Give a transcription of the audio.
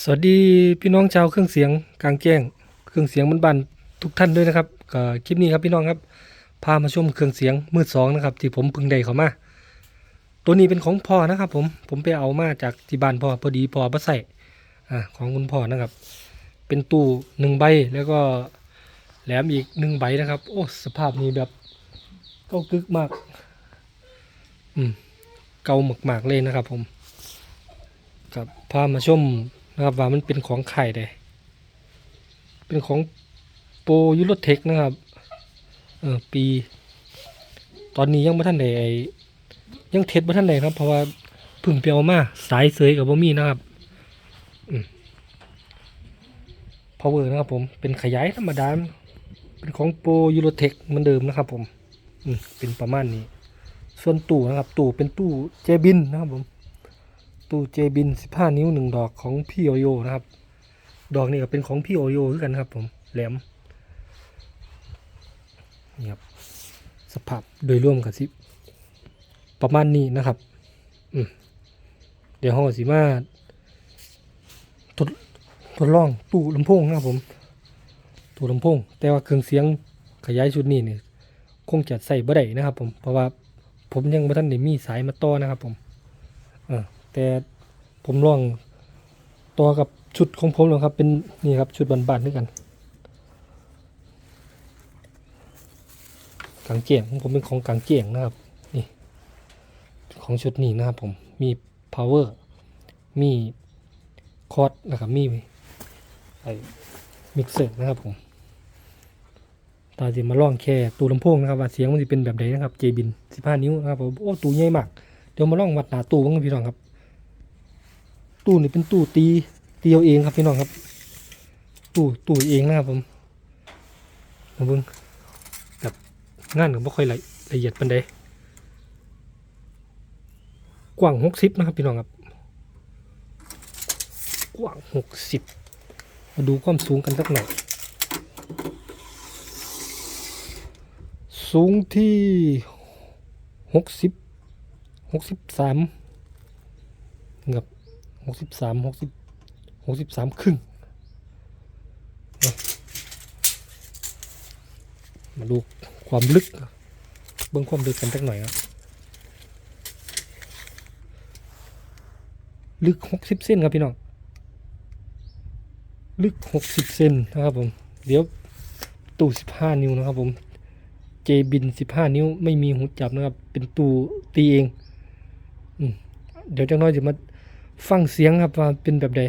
สวัสดีพี่น้องชาวเครื่องเสียงกลางแจ้งเครื่องเสียงบ้านๆทุกท่านด้วยนะครับก็คลิปนี้ครับพี่น้องครับพามาชมเครื่องเสียงมือสองนะครับที่ผมเพึ่งได้เขามาตัวนี้เป็นของพ่อนะครับ ผมผมไปเอามาจากที่บ้านพ่อพอดีพ่อมาใส่อ่าของคุณพ่อนะครับ เป็นตู้หนึ่งใบแล้วก็แหลมอีกหนึ่งใบนะครับ โอ้สภาพนี้แบบเก่ากึกมาก อืมเก่ามากๆเลยนะครับ ผมกับพามาชม นะครับว่ามันเป็นของไข่ใดเป็นของโปรยูโรเทคนะครับเออปี ตอนนี้ยังไม่ทันใดไอ้ยังเทสไม่ทันใดครับ เพราะว่าพึ่งไปเอามาสายเสยกับบ่มีนะครับอืม power นะครับผมเป็นขยายธรรมดาเป็นของโปรยูโรเทคเหมือนเดิมนะครับผมอืมเป็นประมาณนี้ ส่วนตู้นะครับ ตู้เป็นตู้เจบินนะครับผม ตู้เจบิน 15 นิ้วหนึ่งดอกของพี่โอโยนะครับ ดอกนี้ก็เป็นของพี่โอโยคือกันครับผมแหลมนี่ครับสภาพโดยรวมกับสิประมาณนี้นะครับอืมเดี๋ยวห้องสิมาทดทดลองตู้ลำโพงนะครับผมตู้ลำโพง แต่ว่าเครื่องเสียงขยายชุดนี้เนี่ยคงจะใส่บ่ได้นะครับ ผมเพราะว่าผมยังไม่ทันได้มีสายมาต่อนะครับ ผมเออ แต่ผมลองตัวกับชุดของผมแล้วครับ เป็นนี่ครับชุดบานๆด้วยกันกางเกียงของผมเป็นของกางเกียงนะครับนี่ของชุดนี้นะครับผมมี power มีคอร์ดนะครับมีไอ้มิกเซอร์นะครับผมตาจะมาลองแค่ตู้ลำโพงนะครับว่าเสียงมันจะเป็นแบบไหนนะครับเจบิน15 นิ้วนะครับผมโอ้ตู้ใหญ่มากเดี๋ยวมาลองวัดหนาตู้บ้างพี่น้องครับ ตู้นี่เป็นตู้ตีตีเอาเองครับพี่น้องครับ ตู้ตู้เองนะครับผมมาเบิ่งแบบงานก็ไม่ค่อยละละเอียดปานใดกว้างหกสิบนะครับพี่น้องครับ กว้างหกสิบมาดูความสูงกันสักหน่อย สูงที่หกสิบหกสิบสามกับ หกสิบสามหกสิบหกสิบสามครึ่ง มาดูความลึก เบื้องความลึกกันสักหน่อยครับลึกหกสิบเซนครับพี่น้อง ลึกหกสิบเซนนะครับผม เดี๋ยวตู้สิบห้านิ้วนะครับผม เจบินสิบห้านิ้วไม่มีหูจับนะครับ เป็นตู้ตีเองอเดี๋ยวจังน้อยจะมา ฟังเสียงครับว่าเป็นแบบใด